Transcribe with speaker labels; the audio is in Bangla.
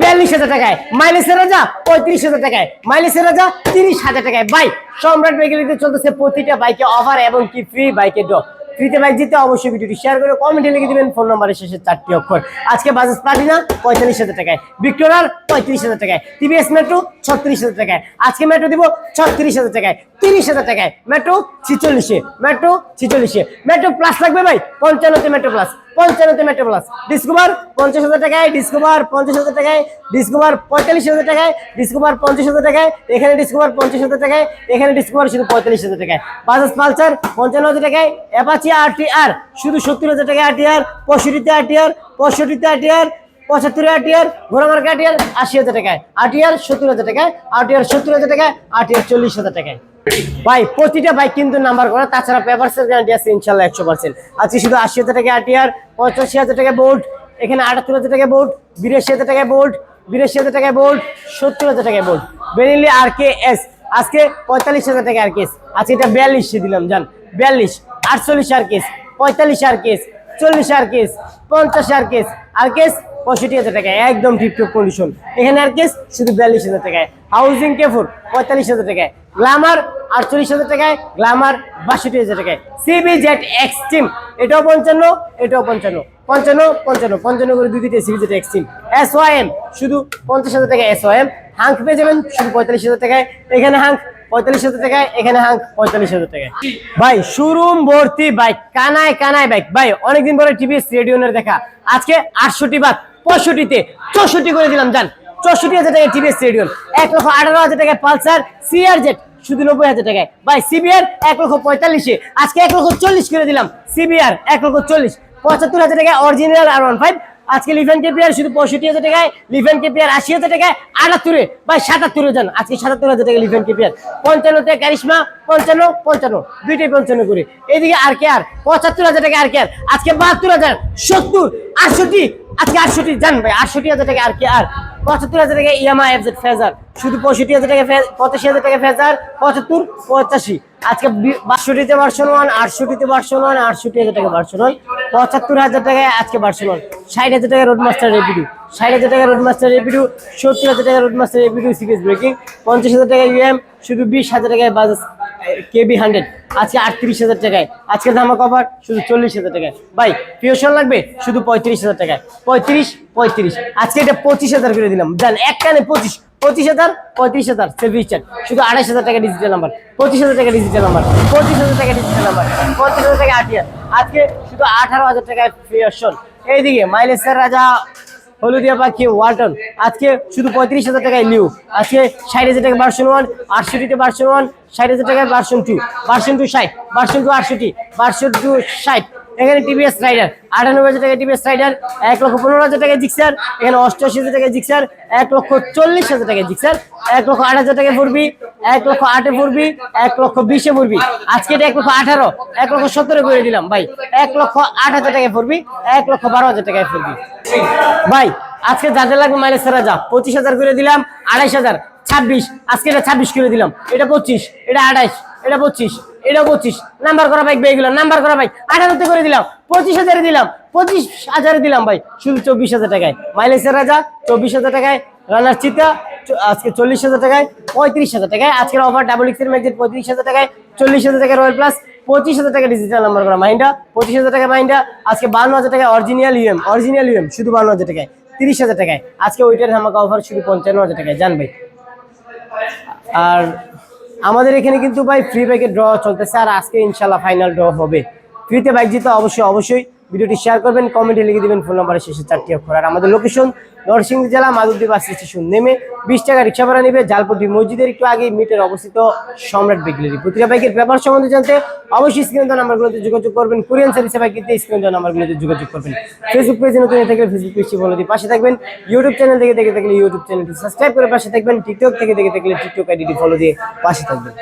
Speaker 1: বিয়াল্লিশ হাজার টাকায়। মাইলেজের রাজা পঁয়ত্রিশ হাজার টাকায়। মাইলেজের রাজা তিরিশ হাজার টাকায়। বাইক সম্রাট বাইকের চলতেছে প্রতিটা বাইকে অফার এবং কি ফ্রি বাইকের ড্র ফ্রিতে বাইক জিতে অবশ্যই ভিডিওটি শেয়ার করে কমেন্টে লিখে দিবেন ফোন নাম্বারের শেষে চারটি অক্ষর। আজকে বাজাজ প্লাটিনা পঁয়তাল্লিশ হাজার টাকায়, ভিক্টোরার পঁয়ত্রিশ হাজার টাকায়, টিভিএস মেট্রো ছত্রিশ হাজার টাকায়। আজকে মেট্রো দিব ছত্রিশ হাজার টাকায়, তিরিশ হাজার টাকায়। মেট্রো ছিচল্লিশে মেট্রো ছিচল্লিশে। মেট্রো প্লাস লাগবে ভাই, পঞ্চান্নতে মেট্রো প্লাস পঞ্চান্নতে মেট্রো প্লাস ডিসকভার পঞ্চাশ হাজার টাকায় ডিসকভার পঞ্চাশ হাজার টাকায় ডিসকভার পঁয়তাল্লিশ হাজার টাকায় ডিসকভার পঞ্চাশ হাজার টাকায়, এখানে ডিসকভার পঞ্চাশ হাজার টাকায়, এখানে ডিসকভার শুধু পঁয়তাল্লিশ হাজার টাকায়। বাজাজ পালসার পঞ্চান্ন হাজার টাকায় অ্যাপাচি আর টি আর শুধু সত্তর হাজার টাকায় আর টি আর পঁয়ষট্টিতে আর টি আর পঁয়ষট্টিতে আর টি আর পঁচাত্তর আটিয়ার ঘোড়ামার্কা আটিয়ার আশি হাজার টাকায়। আটিয়ার সত্তর হাজার টাকায় আটিয়ার সত্তর হাজার টাকায় আটিয়ার চল্লিশ হাজার টাকায়। ভাই, প্রতিটা বাইক কিন্তু নাম্বার করা, তাছাড়া পেপারসের গ্যারান্টি আছে, ইনশাল্লাহ একশো পার্সেন্ট আজকে শুধু আশি হাজার টাকা আটিয়ার পঁচাশি হাজার টাকা বোর্ড এখানে আটাত্তর হাজার টাকা বোল্ট বিরাশি হাজার টাকায় বোর্ড বিরাশি হাজার টাকায় বোর্ড সত্তর হাজার টাকায় board Bareilly R K S আজকে পঁয়তাল্লিশ হাজার টাকা আর কেস আজকে এটা বিয়াল্লিশে দিলাম, জান। বিয়াল্লিশ, আটচল্লিশ আর কেস পঁয়তাল্লিশ আর কেস চল্লিশ আর কেস পঞ্চাশ আর কেস আর কেস পঁয়ষট্টি হাজার টাকায়, একদম টিপটপ কন্ডিশন এখানে আর কেস শুধু বিয়াল্লিশ হাজার টাকায়। হাউজিং কেফোর পঁয়তাল্লিশ হাজার টাকায়। গ্লামার আটচল্লিশ হাজার টাকায়। গ্লামার বাষট্টি হাজার টাকায়। সিবি জেট এক্সট্রিম এটাও পঞ্চান্ন এটাও পঞ্চান্ন। পঞ্চান্ন পঞ্চান্ন পঞ্চান্ন করে দুই দুইটা C B Z Xtreme S Y M শুধু পঞ্চাশ হাজার টাকা এস এম হাঙ্ক পেয়ে যাবেন, শুধু পঁয়তাল্লিশ হাজার টাকায়। এখানে হাঙ্ক পঁয়তাল্লিশ হাজার টাকায়। এখানে হাঙ্ক পঁয়তাল্লিশ হাজার টাকায়। ভাই শোরুম ভর্তি বাইক কানায় কানায় বাইক ভাই, অনেকদিন পরে টিভিএস রেডিওনের দেখা। আজকে আটষট্টি বাদ। পঁয়ষট্টিতে। চৌষট্টি করে দিলাম, জান। চৌষট্টি হাজার টাকায় টিভিএস রেডিওন এক লক্ষ আঠারো হাজার টাকায় পালসার সিআর জেট শুধু নব্বই হাজার টাকায়। ভাই সিবিআর এক লক্ষ পঁয়তাল্লিশে। আজকে এক লক্ষ চল্লিশ করে দিলাম সিবিআর এক লক্ষ চল্লিশ। পঁচাত্তর হাজার টাকায় অরিজিনাল আর ওয়ান ফাইভ আজকে লিফেন কেপিয়ার শুধু পঁয়ষট্টি হাজার টাকায়। লিফেন কেপিয়ার আশি হাজার টাকায়। আটাত্তরে বা সাতাত্তরে যান আজকে সাতাত্তর হাজার টাকা লিফেন কেপিয়ার পঞ্চান্নতে কারিশমা পঞ্চান্ন পঞ্চান্ন, দুইটাই পঞ্চান্ন করে। এদিকে আর কে আর পঁচাত্তর হাজার টাকা আর কে আর আজকে বাহাত্তর হাজার, সত্তর, আটষট্টি আজকে আটষট্টি, জান ভাই, আটষট্টি হাজার টাকা আর কে, আর পঁচাত্তর হাজার টাকা ইএমআই এফজেড ফেজার শুধু পঁয়ষট্টি হাজার টাকা পঁচাশি হাজার টাকা ফেজার পঁচাত্তর, পঁচাশি। আজকে বাষট্টিতে ভার্সন ওয়ান আটষট্টিতে ভার্সন ওয়ান আটষট্টি হাজার টাকা ভার্সন ওয়ান পঁচাত্তর হাজার টাকায় আজকে ভার্সন ওয়ান ষাট হাজার টাকা রোড মাস্টার রেপিডু ষাট হাজার টাকা রোড মাস্টার রেপিডু সত্তর হাজার টাকা রোড মাস্টার রেপিডু সিরিয়াস ব্রেকিং পঞ্চাশ হাজার টাকা ইউএম শুধু বিশ হাজার টাকায় বাজাজ কেবি হান্ড্রেড। আজকে আটত্রিশ হাজার টাকায়। আজকে ধামা কভার শুধু চল্লিশ হাজার টাকায়। ভাই পিওশন লাগবে? শুধু পঁয়ত্রিশ হাজার টাকায়। পঁয়ত্রিশ পঁয়ত্রিশ। আজকে এটা পঁচিশ হাজার করে দিলাম। জান এক কানে পঁচিশ। পঁচিশ হাজার, পঁয়ত্রিশ হাজার সেভিস চার্জ শুধু আড়াইশ হাজার টাকা ডিজিটাল নাম্বার পঁচিশ হাজার টাকা ডিজিটাল নাম্বার পঁচিশ হাজার টাকা ডিজিটাল নাম্বার পঁচিশ হাজার টাকা আটিয়ার আজকে শুধু আঠারো হাজার টাকায় পিওশন এইদিকে মাইলেজের রাজা। হলুদিয়া পাখি, ওয়ালটন। আজকে শুধু পঁয়ত্রিশ হাজার টাকায় নিউ আজকে ষাট হাজার টাকা ভার্সন ওয়ান আটষট্টিতে ভার্সন ওয়ান ষাট হাজার টাকায় ভার্সন টু ভার্সন টু ষাট ভার্সন টু আটষট্টি ভার্সন টু ষাট। এখানে টিভিএস রাইডার আটানব্বই হাজার টাকা টিভিএস রাইডার এক লক্ষ পনেরো হাজার টাকা জিক্সার এখানে অষ্টআশি হাজার টাকা জিক্সার এক লক্ষ চল্লিশ হাজার টাকা জিক্সার এক লক্ষ আট হাজার টাকা ফুরবি এক লক্ষ আটে ফুরবি এক লক্ষ বিশে ফুরবি আজকে এক লক্ষ আঠারো, এক লক্ষ সতেরো করে দিলাম। ভাই, এক লক্ষ আট হাজার টাকায় ফুরবি এক লক্ষ বারো হাজার টাকায় ফুরবি ভাই, আজকে যাদের লাগবে মাইলেজ সারা যা। পঁচিশ হাজার করে দিলাম, আড়াইশ হাজার, ছাব্বিশ। আজকে এটা ছাব্বিশ করে দিলাম। এটা পঁচিশ, এটা আড়াইশ, এটা পঁচিশ এটা পঁচিশ। নাম্বার করা বাইক ভাই এগুলো নাম্বার করা বাইক আঠারোতে করে দিলাম, পঁচিশ হাজারে দিলাম, পঁচিশ হাজারে দিলাম ভাই। শুধু চব্বিশ হাজার টাকায়। মাইলেজের রাজা চব্বিশ হাজার টাকায়। রানার চিতা আজকে চল্লিশ হাজার টাকায় পঁয়ত্রিশ হাজার টাকায়। আজকের অফার ডাবল এক্সের ম্যাগজিন পঁয়ত্রিশ হাজার টাকায় চল্লিশ হাজার টাকা রয়্যাল প্লাস পঁচিশ হাজার টাকা ডিজিটাল নাম্বার করা মাইন্ডা পঁচিশ হাজার টাকা মাইন্ডা আজকে বান্ন হাজার টাকা অরিজিনাল ইউএম অরিজিনাল ইউএম শুধু বান্ন হাজার টাকায়, তিরিশ হাজার টাকায়। আজকে ওইটার ধামাকা অফার শুধু পঞ্চান্ন হাজার টাকায়, জান ভাই। আর আমাদের এখানে কিন্তু ভাই ফ্রি বাইকের ড্র চলতেছে, আর আজকে ইনশাল্লাহ ফাইনাল ড্র হবে। ফ্রিতে বাইক জিতে অবশ্যই অবশ্যই। ভিডিওটি শেয়ার করবেন কমেন্টে লিখে দিবেন ফোন নাম্বারের শেষে চারটি অক্ষর। আর আমাদের লোকেশন নরসিংদী জেলা, মাধবদী বাস স্টেশন নেমে বিশ টাকা রিক্সা ভাড়া নেবে জালপটি মসজিদের একটু আগে মিটের অবস্থিত সম্রাট বেগলারি প্রতিটা বাইকের ব্যাপার সম্বন্ধে জানতে অবশ্যই স্ক্রিন নাম্বারগুলোতে যোগাযোগ করবেন। কোরিয়ান সার্ভিসে বাইক কিনতে স্ক্রিন নাম্বারগুলোতে যোগাযোগ করবেন। ফেসবুক পেজে নতুন থাকলে ফেসবুক পেজটি ফলো দিয়ে পাশে থাকবেন। ইউটিউব চ্যানেল থেকে দেখে থাকলে ইউটিউব চ্যানেলটি সাবস্ক্রাইব করে পাশে থাকবেন। টিকটক থেকে দেখে থাকলে টিকটক আইডিটি ফলো দিয়ে পাশে থাকবেন।